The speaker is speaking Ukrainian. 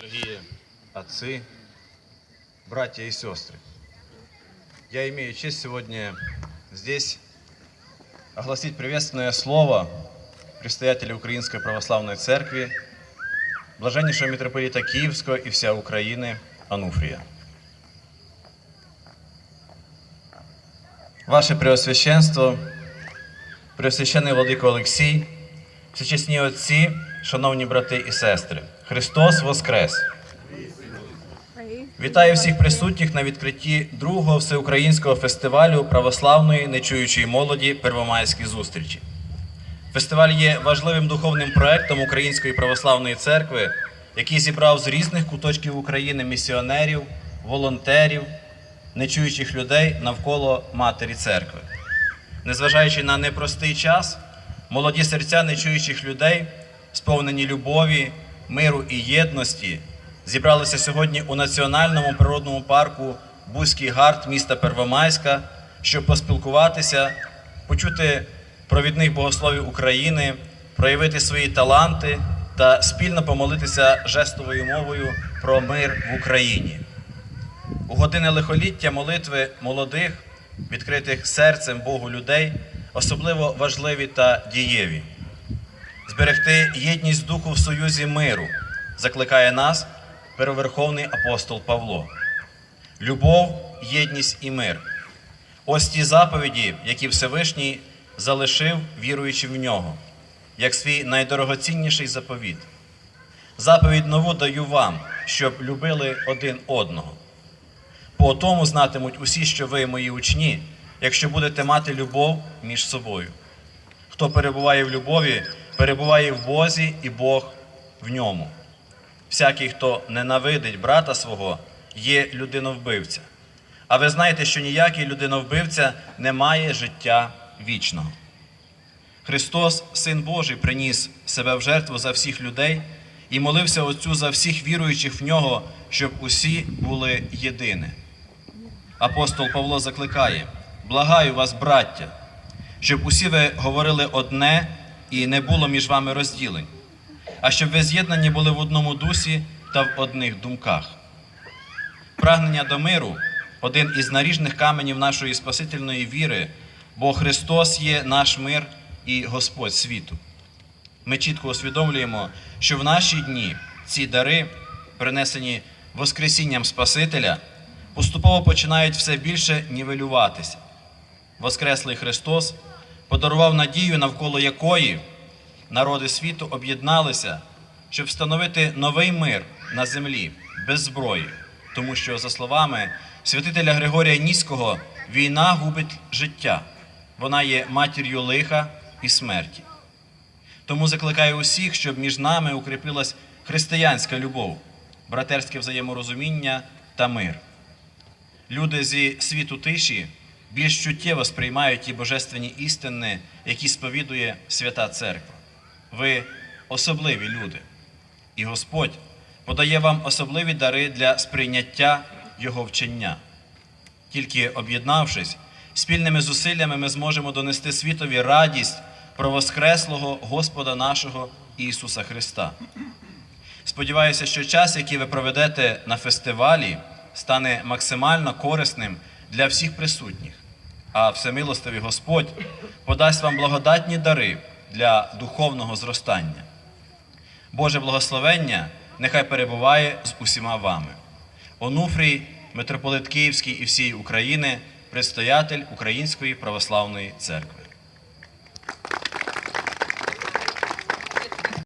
Дорогие отцы, братья и сестры, я имею честь сегодня здесь огласить приветственное слово предстоятеля Украинской Православной Церкви, блаженнейшего митрополита Киевского и вся Украины Ануфрия. Ваше Преосвященство, Преосвящений Владико Олексій, всечесні отці, шановні брати і сестри, Христос Воскрес! Вітаю всіх присутніх на відкритті другого всеукраїнського фестивалю православної нечуючої молоді Первомайські зустрічі. Фестиваль є важливим духовним проектом Української православної церкви, який зібрав з різних куточків України місіонерів, волонтерів, нечуючих людей навколо матері церкви. Незважаючи на непростий час, молоді серця нечуючих людей, сповнені любові, миру і єдності, зібралися сьогодні у національному природному парку Бузький гард міста Первомайська, щоб поспілкуватися, почути провідних богословів України, проявити свої таланти та спільно помолитися жестовою мовою про мир в Україні. У години лихоліття молитви молодих, відкритих серцем Богу людей, особливо важливі та дієві. Зберегти єдність духу в союзі миру закликає нас первоверховний апостол Павло. Любов, єдність і мир. Ось ті заповіді, які Всевишній залишив, віруючи в нього, як свій найдорогоцінніший заповіт. Заповідь нову даю вам, щоб любили один одного. По тому знатимуть усі, що ви мої учні, якщо будете мати любов між собою. Хто перебуває в любові, перебуває в Бозі і Бог в ньому. Всякий, хто ненавидить брата свого, є людиновбивця. А ви знаєте, що ніякий людиновбивця не має життя вічного. Христос, Син Божий, приніс себе в жертву за всіх людей і молився Отцю за всіх віруючих в нього, щоб усі були єдині. Апостол Павло закликає: благаю вас, браття, щоб усі ви говорили одне і не було між вами розділень, а щоб ви з'єднані були в одному дусі та в одних думках. Прагнення до миру один із наріжних каменів нашої Спасительної віри, бо Христос є наш мир і Господь світу. Ми чітко усвідомлюємо, що в наші дні ці дари, принесені Воскресінням Спасителя, поступово починають все більше нівелюватися. Воскреслий Христос подарував надію, навколо якої народи світу об'єдналися, щоб встановити новий мир на землі без зброї, тому що, за словами святителя Григорія Ніського, війна губить життя, вона є матір'ю лиха і смерті. Тому закликаю усіх, щоб між нами укріпилась християнська любов, братерське взаєморозуміння та мир. Люди зі світу тиші більш чуттєво сприймають ті божественні істини, які сповідує Свята Церква. Ви особливі люди, і Господь подає вам особливі дари для сприйняття Його вчення. Тільки об'єднавшись, спільними зусиллями ми зможемо донести світові радість про Воскреслого Господа нашого Ісуса Христа. Сподіваюся, що час, який ви проведете на фестивалі, стане максимально корисним для всіх присутніх, а всемилостивий Господь подасть вам благодатні дари для духовного зростання. Боже благословення нехай перебуває з усіма вами. Онуфрій, митрополит Київський і всієї України, предстоятель Української православної церкви.